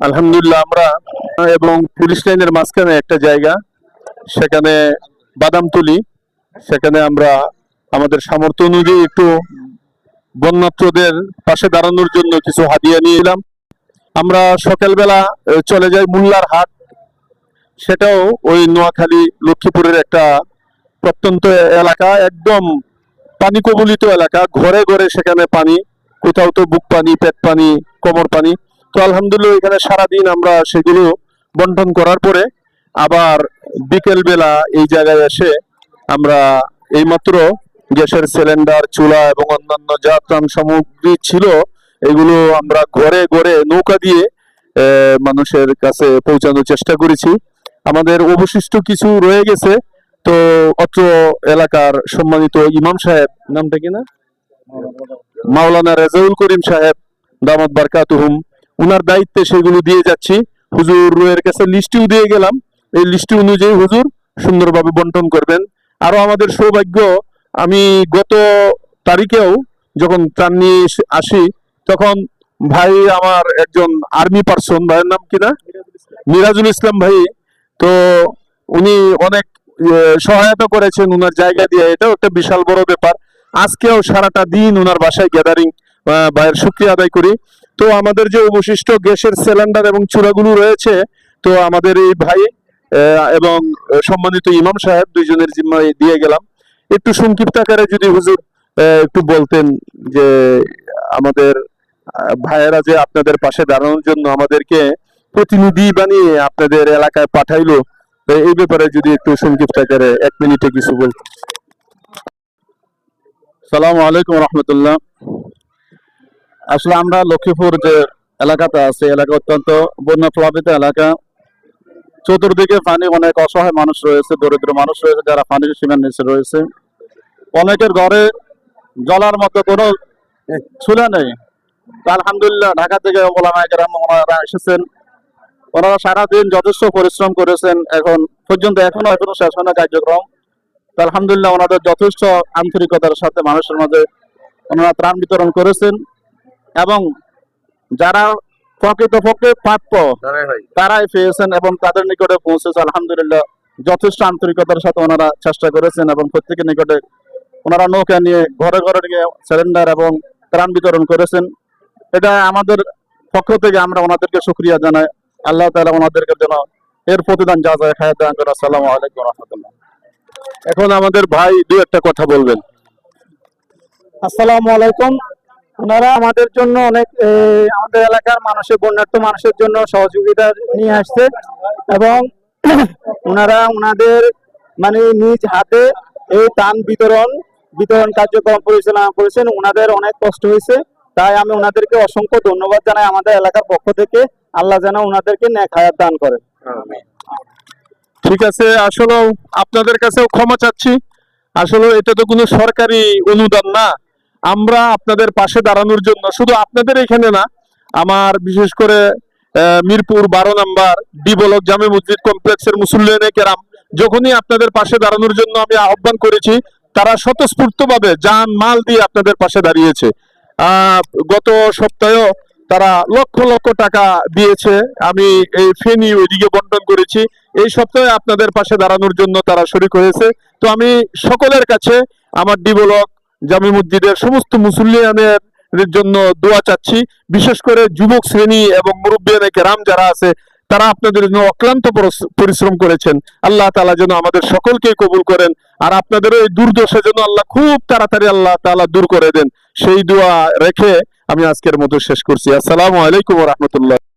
আলহামদুলিল্লাহ, আমরা এবং পুলিশ লাইনের মাঝখানে একটা জায়গা, সেখানে বাদাম তুলি। সেখানে আমরা আমাদের সামর্থ্য অনুযায়ী একটু বন্যাত্রদের পাশে দাঁড়ানোর জন্য কিছু হাদিয়া নিয়ে এলাম আমরা সকালবেলা চলে যাই মুল্লার হাট। সেটাও ওই নোয়াখালী, লক্ষ্মীপুরের একটা প্রত্যন্ত এলাকা, একদম পানি কবলিত এলাকা। ঘরে ঘরে সেখানে পানি, কোথাও তো বুক পানি, পেট পানি, কোমর পানি। তো আলহামদুলিল্লাহ এখানে সারাদিন আমরা সেগুলো বন্টন করার পরে আবার বিকেল বেলা এই জায়গায় এসে আমরা এইমাত্র গ্যাসের সিলিন্ডার, চুলা এবং অন্যান্য যা ত্রাণ সামগ্রী ছিল, এগুলো আমরা ঘরে ঘরে নৌকা দিয়ে মানুষের কাছে পৌঁছানোর চেষ্টা করেছি। আমাদের অবশিষ্ট কিছু রয়ে গেছে। তো অত্র এলাকার সম্মানিত ইমাম সাহেব, নামটা কিনা মাওলানা রেজাউল করিম সাহেব, দামাত বারকাতুহুম উনার দায়িত্বে সেগুলো দিয়ে যাচ্ছি। হুজুর এর কাছে লিস্টিও দিয়ে গেলাম। এই লিস্টি অনুযায়ী হুজুর সুন্দরভাবে বন্টন করবেন। আরও আমাদের সৌভাগ্য, আমি গত তারিখেও যখন ত্রাণ নিয়ে আসি, তখন ভাই আমার একজন আর্মি পার্সন, ভাইয়ের নাম কিনা মিরাজুল ইসলাম ভাই। তো উনি অনেক সহায়তা করেছেন উনার জায়গা দিয়ে। এটাও একটা বিশাল বড় ব্যাপার। আজকেও সারাটা দিন উনার বাসায় গ্যাদারিং ভাইয়ের শুক্রিয়া আদায় করি। তো আমাদের যে অবশিষ্ট গ্যাসের সিলিন্ডার এবং চূড়াগুলো রয়েছে, তো আমাদের এই ভাই এবং সম্মানিত ইমাম সাহেব দুইজনের জিম্মায় দিয়ে গেলাম। একটু সংক্ষিপ্ত আকারে যদি হুজুর একটু বলতেন যে আমাদের ভাইয়েরা যে আপনাদের পাশে দাঁড়ানোর জন্য আমাদেরকে প্রতিনিধি বানিয়ে আপনাদের এলাকায় পাঠাইলো এই ব্যাপারে যদি একটু সংক্ষিপ্ত আকারে এক মিনিটে কিছু বলতেন। সালাম আলাইকুম রহমতুল্লাহ। আসলে আমরা লক্ষ্মীপুর যে এলাকাতে আছে, এলাকা অত্যন্ত বন্যা প্লাবিত এলাকা। চতুর্দিকে পানি, অনেক অসহায় মানুষ রয়েছে, দরিদ্র মানুষ রয়েছে, যারা পানির সীমার নিচে রয়েছে। অনেকের ঘরে জলার মতো কোনো চুলা নেই। আলহামদুলিল্লাহ, ঢাকা থেকে ওলামায় ওনারা এসেছেন। ওনারা সারাদিন যথেষ্ট পরিশ্রম করেছেন। এখন পর্যন্ত এখনও এখনও শেষ হয় না কার্যক্রম। আলহামদুলিল্লাহ, ওনাদের যথেষ্ট আন্তরিকতার সাথে মানুষের মাঝে ওনারা ত্রাণ বিতরণ করেছেন। এবং যারা প্রকৃতপক্ষে প্রাপ্য তারাই পেয়েছেন এবং তাদের নিকটে পৌঁছেছে। আলহামদুলিল্লাহ যথেষ্ট আন্তরিকতার সাথে ওনারা চেষ্টা করেছেন এবং প্রত্যেকের নিকটে ওনারা নৌকা নিয়ে ঘরে ঘরে নিয়ে সিলিন্ডার এবং ত্রাণ বিতরণ করেছেন। এটা আমাদের পক্ষ থেকে আমরা ওনাদেরকে শুক্রিয়া জানাই। আল্লাহ তালা ওনাদেরকে যেন এর প্রতিদান যা যায় খায় দান করে আসসালামু আলাইকুম রহমতুল্লাহ। এখন আমাদের ভাই দু একটা কথা বলবেন। আসসালামু আলাইকুম। ওনারা আমাদের জন্য অনেক আমাদের এলাকার মানুষের বন্যার্থ মানুষের জন্য সহযোগিতা নিয়ে আসছে এবং ওনারা ওনাদের মানে নিজ হাতে এই ত্রাণ বিতরণ বিতরণ কার্যক্রম পরিচালনা করেছেন। ওনাদের অনেক কষ্ট হয়েছে। তাই আমি ওনাদেরকে অসংখ্য ধন্যবাদ জানাই আমাদের এলাকার পক্ষ থেকে। আল্লাহ যেন ওনাদেরকে ন্যাক হায়াত দান করেন ঠিক আছে আসলে আপনাদের কাছেও ক্ষমা চাচ্ছি। আসলে এটা তো কোনো সরকারি অনুদান না। আমরা আপনাদের পাশে দাঁড়ানোর জন্য, শুধু আপনাদের এখানে না, আমার বিশেষ করে মিরপুর বারো নাম্বার ডি ব্লক জামে মসজিদ কমপ্লেক্সের মুসল্লিয়ানে কেরাম, যখনই আপনাদের পাশে দাঁড়ানোর জন্য আমি আহ্বান করেছি, তারা স্বতঃস্ফূর্ত ভাবে যান মাল দিয়ে আপনাদের পাশে দাঁড়িয়েছে। গত সপ্তাহেও তারা লক্ষ লক্ষ টাকা দিয়েছে, আমি এই ফেনি ওইদিকে বন্টন করেছি, এই সপ্তাহে আপনাদের পাশে দাঁড়ানোর জন্য তারা শরিক হয়েছে। তো আমি সকলের কাছে আমার ডি ব্লক জামি মসজিদের সমস্ত মুসল্লিয়ানের জন্য দোয়া চাচ্ছি। বিশেষ করে যুবক শ্রেণি এবং মুরব্বিয়ানে কেরাম যারা আছে, তারা আপনাদের জন্য অক্লান্ত পরিশ্রম করেছেন। আল্লাহ তালা যেন আমাদের সকলকে কবুল করেন আর আপনাদের ওই দুর্দশা যেন আল্লাহ খুব তাড়াতাড়ি আল্লাহ তাআলা দূর করে দেন। সেই দোয়া রেখে আমি আজকের মতো শেষ করছি। আসসালামু আলাইকুম রহমতুল্লাহ।